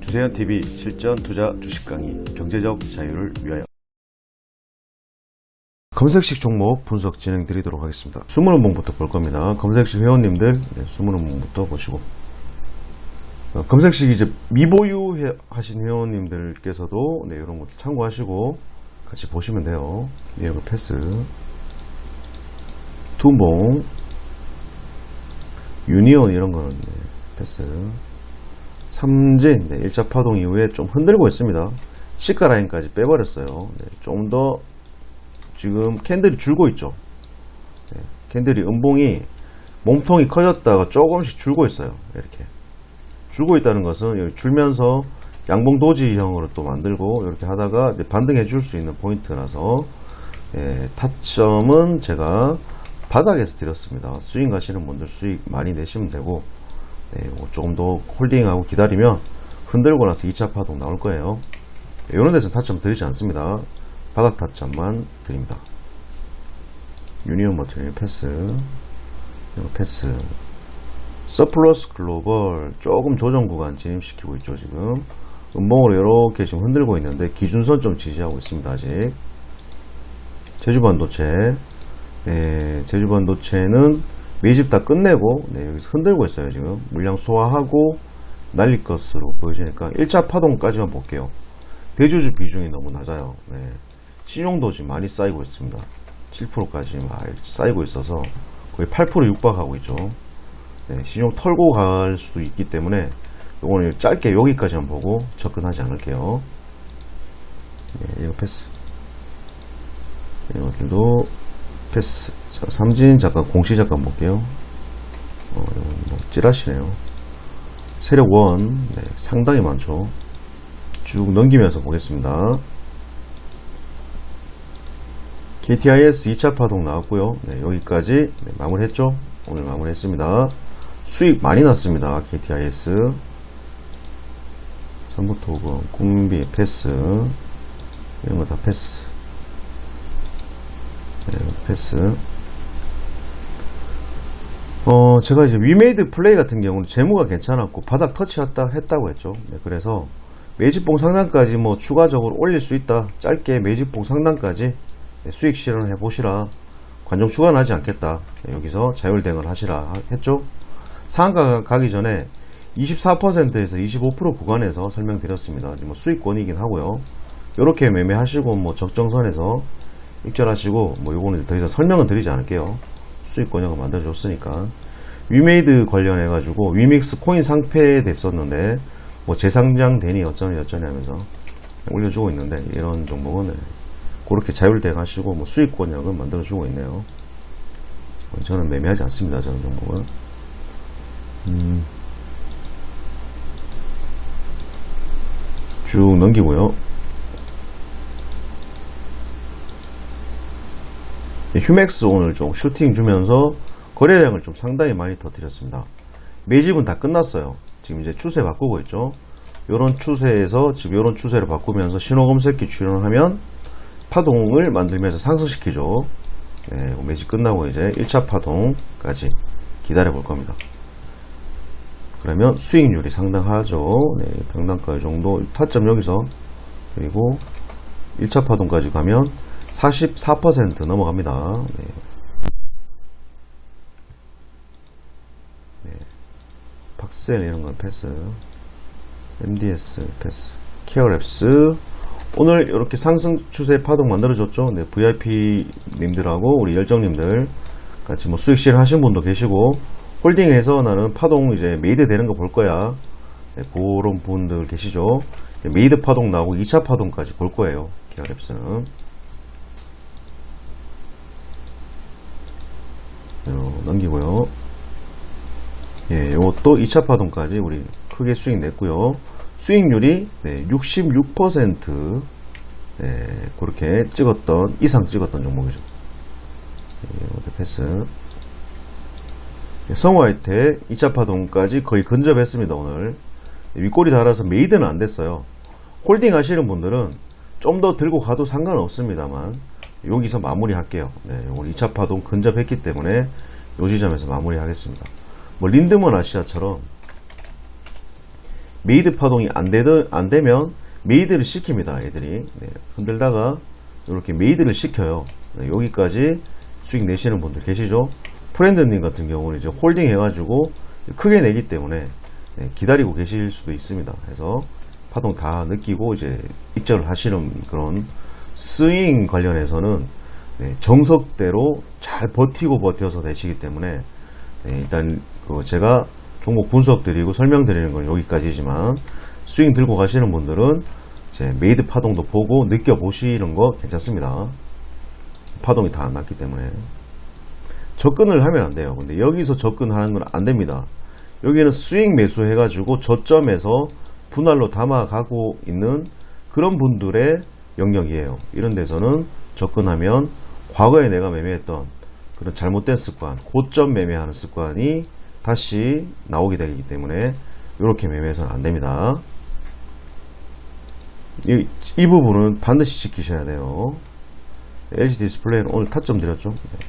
주세현 TV 실전 투자 주식 강의 경제적 자유를 위하여 검색식 종목 분석 진행 드리도록 하겠습니다. 숨은 봉부터 볼 겁니다. 검색식 회원님들 네, 숨은 봉부터 보시고 어, 검색식 이제 미보유 해- 하신 회원님들께서도 네, 이런 거 참고하시고 같이 보시면 돼요. 네, 이거 패스 툼봉 유니온 이런 거는 네, 패스 삼진 네, 1차 파동 이후에 좀 흔들고 있습니다. 시가 라인까지 빼버렸어요. 네, 좀더 지금 캔들이 줄고 있죠. 네, 캔들이 음봉이 몸통이 커졌다가 조금씩 줄고 있어요. 이렇게 줄고 있다는 것은 줄면서 양봉 도지형으로 또 만들고 이렇게 하다가 반등해 줄 수 있는 포인트라서 예, 타점은 제가 바닥에서 드렸습니다. 스윙 가시는 분들 수익 많이 내시면 되고 네, 뭐 조금 더 홀딩하고 기다리면 흔들고 나서 2차 파동 나올 거예요. 이런 데서 타점 드리지 않습니다. 바닥 타점만 드립니다. 유니온 머티리얼 패스, 패스, 서플러스 글로벌 조금 조정 구간 진입시키고 있죠 지금. 음봉으로 이렇게 지금 흔들고 있는데 기준선 좀 지지하고 있습니다 아직. 제주 반도체, 네, 제주 반도체는 매집 다 끝내고 네, 여기서 흔들고 있어요 지금. 물량 소화하고 날릴 것으로 보여지니까 1차 파동까지만 볼게요. 대주주 비중이 너무 낮아요. 네. 신용도 지금 많이 쌓이고 있습니다. 7%까지 막 쌓이고 있어서 거의 8% 육박하고 있죠. 네, 신용 털고 갈 수 있기 때문에 이거는 짧게 여기까지만 보고 접근하지 않을게요. 네, 이거 패스. 이것들도 패스. 자, 삼진 잠깐 공시 잠깐 볼게요. 어, 뭐 찌라시네요. 세력 원 네, 상당히 많죠. 쭉 넘기면서 보겠습니다. KTIS 2차 파동 나왔고요. 네, 여기까지 네, 마무리했죠. 오늘 마무리했습니다. 수익 많이 났습니다. KTIS. 삼부토금, 국민비 패스 이런 거 다 패스. 네, 패스. 어, 제가 이제 위메이드 플레이 같은 경우는 재무가 괜찮았고 바닥 터치했다 했다고 했죠. 네, 그래서 매집봉 상단까지 뭐 추가적으로 올릴 수 있다. 짧게 매집봉 상단까지 네, 수익 실현해 보시라. 관종 추가는 하지 않겠다. 네, 여기서 자율대응을 하시라 했죠. 상한가 가기 전에 24%에서 25% 구간에서 설명드렸습니다. 뭐 수익권이긴 하고요. 이렇게 매매하시고 뭐 적정선에서 익절하시고 뭐 요거는 더 이상 설명은 드리지 않을게요. 수익 권역을 만들어 줬으니까 위메이드 관련해 가지고 위믹스 코인 상패 됐었는데 뭐 재상장 되니 어쩌니 어쩌니 하면서 올려주고 있는데 이런 종목은 네, 그렇게 자율대응 하시고 뭐 수익 권역을 만들어 주고 있네요. 저는 매매하지 않습니다. 저는 종목은. 음. 쭉 넘기고요. 휴맥스 오늘 좀 슈팅 주면서 거래량을 좀 상당히 많이 터뜨렸습니다. 매집은 다 끝났어요. 지금 이제 추세 바꾸고 있죠. 이런 추세에서 지금 이런 추세를 바꾸면서 신호 검색기 출연하면 파동을 만들면서 상승시키죠. 네, 매집 끝나고 이제 1차 파동까지 기다려 볼 겁니다. 그러면 수익률이 상당하죠. 네, 평단가 정도 타점 여기서 그리고 1차 파동까지 가면 44% 넘어갑니다. 네. 네. 박셀 이런 건 패스. MDS 패스. 케어랩스. 오늘 이렇게 상승 추세 파동 만들어줬죠. 네, VIP 님들하고 우리 열정님들 같이 뭐 수익 실 하신 분도 계시고 홀딩해서 나는 파동 이제 메이드 되는 거 볼 거야. 네, 그런 분들 계시죠. 네, 메이드 파동 나오고 2차 파동까지 볼 거예요. 케어랩스는. 요, 넘기고요. 예, 요것도 2차 파동까지 우리 크게 수익 냈고요. 수익률이 네, 66% 네, 그렇게 찍었던 이상 찍었던 종목이죠. 예, 패스. 예, 성우하이텍 2차 파동까지 거의 근접했습니다 오늘. 윗골이 달아서 메이드는 안 됐어요. 홀딩 하시는 분들은 좀 더 들고 가도 상관없습니다만 여기서 마무리 할게요. 네, 오늘 2차 파동 근접했기 때문에 요 지점에서 마무리 하겠습니다. 뭐 린드먼 아시아처럼 메이드 파동이 안 되든 안 되면 메이드를 시킵니다. 애들이 네, 흔들다가 이렇게 메이드를 시켜요. 네, 여기까지 수익 내시는 분들 계시죠? 프렌드님 같은 경우는 이제 홀딩 해가지고 크게 내기 때문에 네, 기다리고 계실 수도 있습니다. 그래서 파동 다 느끼고 이제 입절을 하시는 그런 스윙 관련해서는 네, 정석대로 잘 버티고 버텨서 내시기 때문에 네, 일단 그 제가 종목 분석 드리고 설명드리는 건 여기까지지만 스윙 들고 가시는 분들은 이제 메이드 파동도 보고 느껴보시는 거 괜찮습니다. 파동이 다 안 났기 때문에 접근을 하면 안 돼요. 근데 여기서 접근하는 건 안 됩니다. 여기는 스윙 매수 해가지고 저점에서 분할로 담아가고 있는 그런 분들의 영역이에요. 이런 데서는 접근하면 과거에 내가 매매했던 그런 잘못된 습관, 고점 매매하는 습관이 다시 나오게 되기 때문에 이렇게 매매해서는 안 됩니다. 이, 이 부분은 반드시 지키셔야 돼요. LG 디스플레이는 오늘 타점 드렸죠? 네.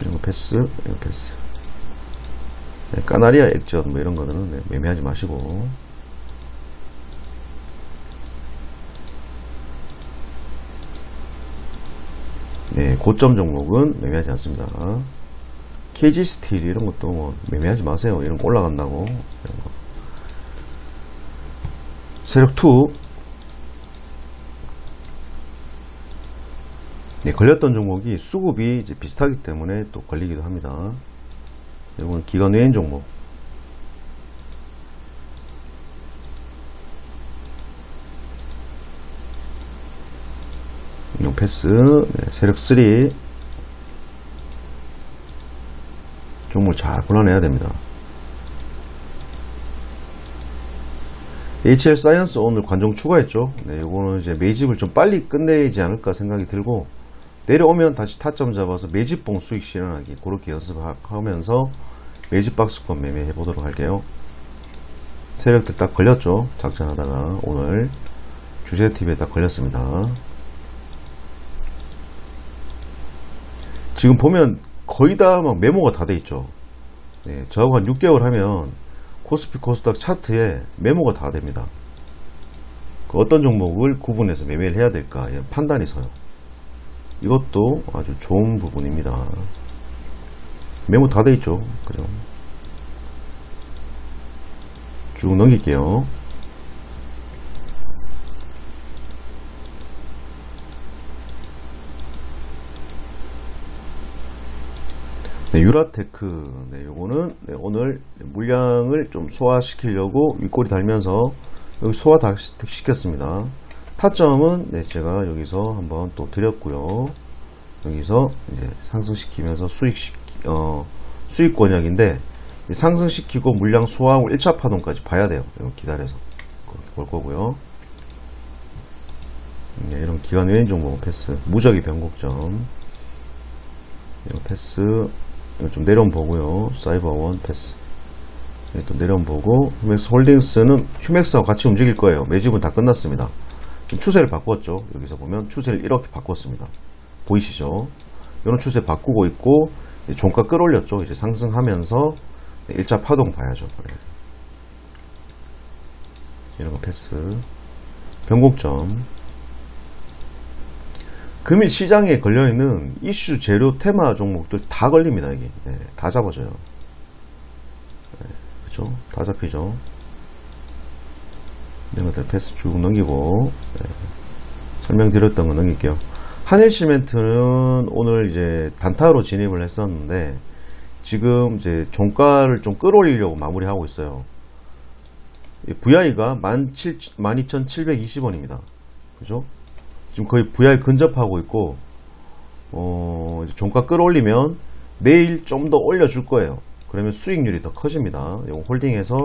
이런 거 패스, 이런 거 패스. 네, 까나리아 액젓 뭐 이런 거는 네, 매매하지 마시고. 네, 고점 종목은 매매하지 않습니다. KG 스틸 이런 것도 뭐 매매하지 마세요. 이런 거 올라간다고. 세력 2. 네, 걸렸던 종목이 수급이 이제 비슷하기 때문에 또 걸리기도 합니다. 이건 기관 외인 종목. 패스, 네, 세력 3. 종목을 잘 골라내야 됩니다. HL 사이언스 오늘 관종 추가했죠. 네, 이거는 이제 매집을 좀 빨리 끝내지 않을까 생각이 들고 내려오면 다시 타점 잡아서 매집봉 수익 실현하기 그렇게 연습하면서 매집 박스권 매매해 보도록 할게요. 세력들 딱 걸렸죠. 작전하다가 오늘 주제 팁에 딱 걸렸습니다. 지금 보면 거의 다 막 메모가 다 돼 있죠. 네, 저하고 한 6개월 하면 코스피 코스닥 차트에 메모가 다 됩니다. 그 어떤 종목을 구분해서 매매를 해야 될까 예, 판단이 서요. 이것도 아주 좋은 부분입니다. 메모 다 돼 있죠. 그죠? 쭉 넘길게요. 네, 유라테크. 네, 요거는 네, 오늘 물량을 좀 소화시키려고 윗꼬리 달면서 여기 소화 다 시- 시켰습니다. 타점은 네, 제가 여기서 한번 또 드렸고요. 여기서 이제 상승시키면서 수익 어, 수익 권역인데 이 상승시키고 물량 소화하고 1차 파동까지 봐야 돼요. 기다려서 볼 거고요. 네, 이런 기간 외인 종목 패스, 무적의 변곡점, 이거 패스, 좀 내려온 보고요. 사이버원 패스. 네, 또 내려온 보고 휴맥스 홀딩스는 휴맥스하고 같이 움직일 거예요. 매집은 다 끝났습니다. 추세를 바꿨죠. 여기서 보면 추세를 이렇게 바꿨습니다. 보이시죠? 이런 추세 바꾸고 있고 종가 끌어올렸죠. 이제 상승하면서 1차 파동 봐야죠. 네. 이런 거 패스. 변곡점. 금일 시장에 걸려있는 이슈 재료 테마 종목들 다 걸립니다. 이게 네, 다 잡아줘요. 네, 그죠? 다 잡히죠. 이런 것들 패스 쭉 넘기고 네, 설명드렸던 거 넘길게요. 한일시멘트는 오늘 이제 단타로 진입을 했었는데 지금 이제 종가를 좀 끌어올리려고 마무리하고 있어요. VI가 12,720원입니다. 그죠? 지금 거의 VI 근접하고 있고 어, 종가 끌어올리면 내일 좀 더 올려줄 거예요. 그러면 수익률이 더 커집니다. 이거 홀딩해서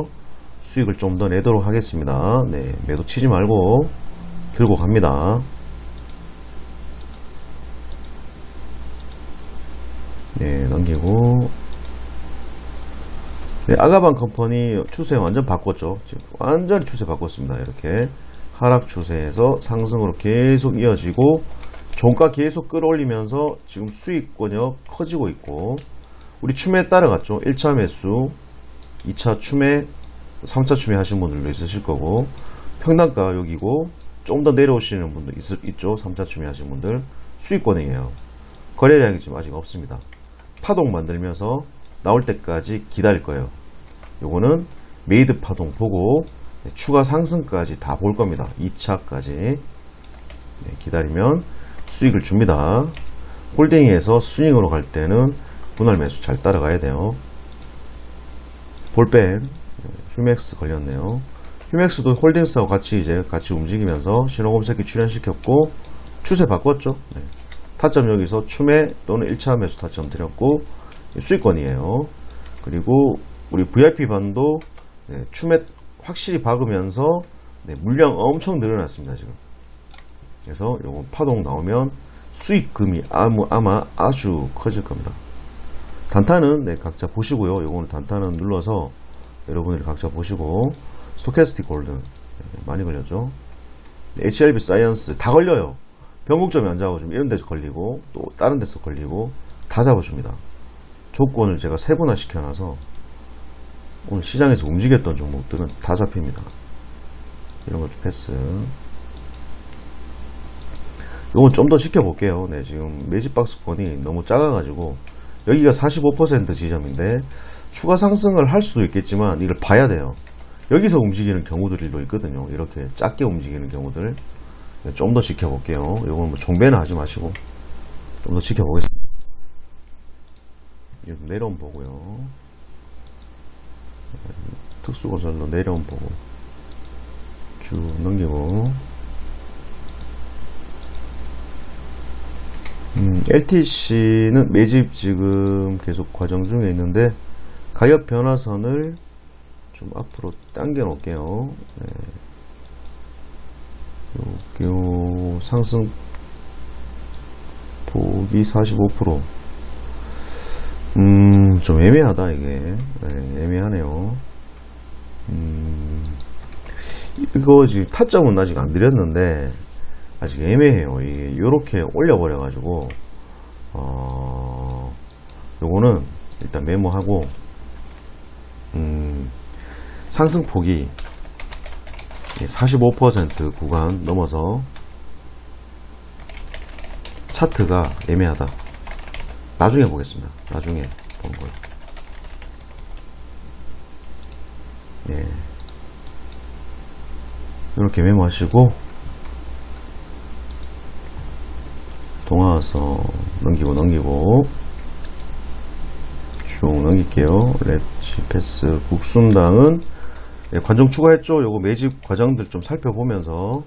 수익을 좀 더 내도록 하겠습니다. 네, 매도 치지 말고 들고 갑니다. 네, 넘기고. 네, 아가방 컴퍼니 추세 완전 바꿨죠. 지금 완전히 추세 바꿨습니다. 이렇게 하락 추세에서 상승으로 계속 이어지고 종가 계속 끌어올리면서 지금 수익권역 커지고 있고 우리 춤에 따라갔죠. 1차 매수, 2차 추매, 3차 추매 하신 분들도 있으실 거고 평단가 여기고 좀 더 내려오시는 분도 있, 있죠. 3차 추매 하신 분들 수익권이에요. 거래량이 지금 아직 없습니다. 파동 만들면서 나올 때까지 기다릴 거예요. 요거는 메이드 파동 보고 네, 추가 상승까지 다 볼 겁니다. 2차까지 네, 기다리면 수익을 줍니다. 홀딩에서 스윙으로 갈 때는 분할 매수 잘 따라가야 돼요. 볼백 네, 휴맥스 걸렸네요. 휴맥스도 홀딩스하고 같이 이제 같이 움직이면서 신호 검색기 출현시켰고 추세 바꿨죠. 네. 타점 여기서 추매 또는 1차 매수 타점 드렸고 수익권이에요. 그리고 우리 VIP 반도 네, 추매 확실히 박으면서 네, 물량 엄청 늘어났습니다 지금. 그래서 요거 파동 나오면 수익금이 아무, 아마 아주 커질 겁니다. 단타는 네, 각자 보시고요. 요거는 단타는 눌러서 여러분들이 각자 보시고 스토캐스틱 골드 네, 많이 걸렸죠. 네, HLB 사이언스 다 걸려요. 안 잡아주면 이런 데서 걸리고 또 다른 데서 걸리고 다 잡아줍니다. 조건을 제가 세분화 시켜놔서 오늘 시장에서 움직였던 종목들은 다 잡힙니다. 이런 것도 패스. 이건 좀 더 지켜볼게요. 네, 지금 매집 박스권이 너무 작아가지고 여기가 45% 지점인데 추가 상승을 할 수도 있겠지만 이걸 봐야 돼요. 여기서 움직이는 경우들도 있거든요. 이렇게 작게 움직이는 경우들 좀 더 지켜볼게요. 이건 뭐 종배는 하지 마시고 좀 더 지켜보겠습니다. 이렇게 내려온 보고요. 특수고설로 내려온 보고 쭉 넘기고 음, LTC는 매집 지금 계속 과정 중에 있는데 가격 변화선을 좀 앞으로 당겨 놓을게요. 네. 요, 요 상승 폭이 45% 음, 좀 애매하다, 이게. 네, 애매하네요. 음, 이거 지금 타점은 아직 안 드렸는데, 아직 애매해요. 이게 요렇게 올려버려가지고, 어, 요거는 일단 메모하고, 음, 상승폭이 45% 구간 넘어서 차트가 애매하다. 나중에 보겠습니다. 나중에 본 걸. 예. 이렇게 메모하시고 동화서 넘기고 넘기고 쭉 넘길게요. 렛지 패스 국순당은 예, 관종 추가했죠. 요거 매집 과정들 좀 살펴보면서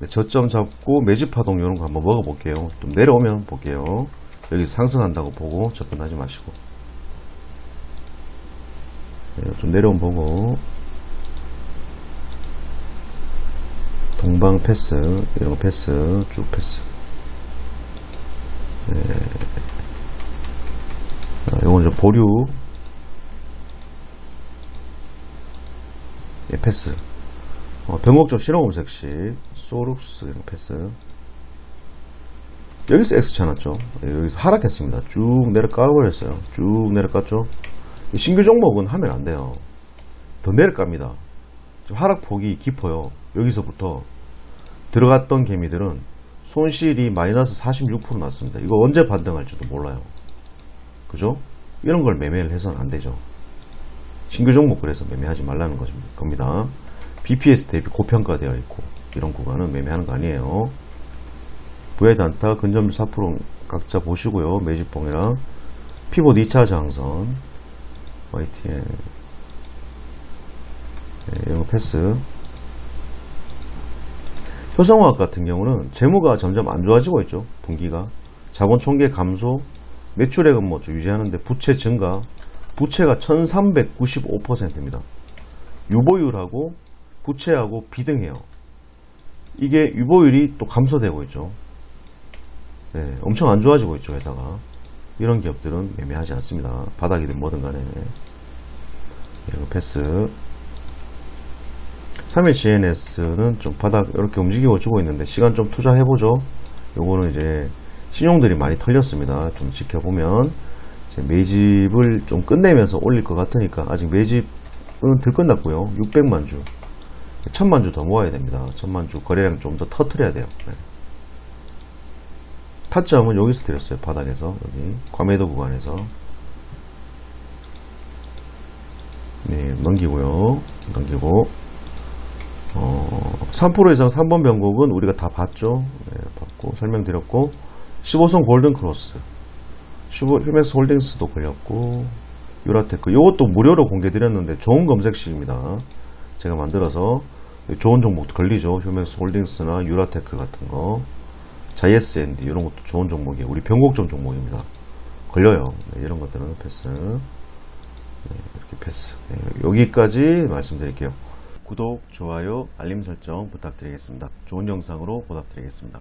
네, 저점 잡고 매집 파동 이런 거 한번 먹어볼게요. 좀 내려오면 볼게요. 여기 상승한다고 보고 접근하지 마시고. 네, 좀 내려온 보고. 동방 패스 이런 거 패스 쭉 패스. 네. 자, 이건 이제 보류. 예, 패스. 어, 변곡점 신호검색식 소룩스 이런 거 패스 여기서 X 쳐놨죠. 예, 여기서 하락했습니다. 쭉 내려가버렸어요. 쭉 내려갔죠. 신규 종목은 하면 안 돼요. 더 내려갑니다. 하락폭이 깊어요. 여기서부터 들어갔던 개미들은 손실이 마이너스 46% 났습니다. 이거 언제 반등할지도 몰라요. 그죠? 이런 걸 매매를 해서는 안 되죠. 신규 종목 그래서 매매하지 말라는 겁니다. BPS 대비 고평가되어 있고 이런 구간은 매매하는 거 아니에요. 부의 단타 근접률 4% 각자 보시고요. 매집봉이랑 피봇 2차 장선 YTN 네, 이런 거 패스 효성화학 같은 경우는 재무가 점점 안 좋아지고 있죠. 분기가 자본 총계 감소 매출액은 뭐 유지하는데 부채 증가 부채가 1395%입니다. 유보율하고 부채하고 비등해요. 이게 유보율이 또 감소되고 있죠. 네, 엄청 안 좋아지고 있죠, 회사가. 이런 기업들은 매매하지 않습니다. 바닥이든 뭐든 간에. 이거 패스. 3일 CNS는 좀 바닥 이렇게 움직이고 주고 있는데 시간 좀 투자해보죠. 요거는 이제 신용들이 많이 털렸습니다. 좀 지켜보면 매집을 좀 끝내면서 올릴 것 같으니까 아직 매집 들끝났고요. 600만 주. 1000만 주 더 모아야 됩니다. 1000만 주 거래량 좀 더 터트려야 돼요. 네. 타점은 여기서 드렸어요. 바닥에서. 여기. 과매도 구간에서. 네, 넘기고요. 넘기고. 어, 3% 이상 3번 변곡은 우리가 다 봤죠. 네, 봤고, 설명드렸고, 15선 골든 크로스. 슈버, 휴맥스 홀딩스도 걸렸고, 유라테크. 요것도 무료로 공개드렸는데 좋은 검색식입니다. 제가 만들어서 좋은 종목도 걸리죠. 휴맥스 홀딩스나 유라테크 같은 거. 자이에스앤디 이런 것도 좋은 종목이에요. 우리 변곡점 종목입니다. 걸려요. 네, 이런 것들은 패스. 네, 이렇게 패스. 네, 여기까지 말씀드릴게요. 구독, 좋아요, 알림 설정 부탁드리겠습니다. 좋은 영상으로 보답드리겠습니다.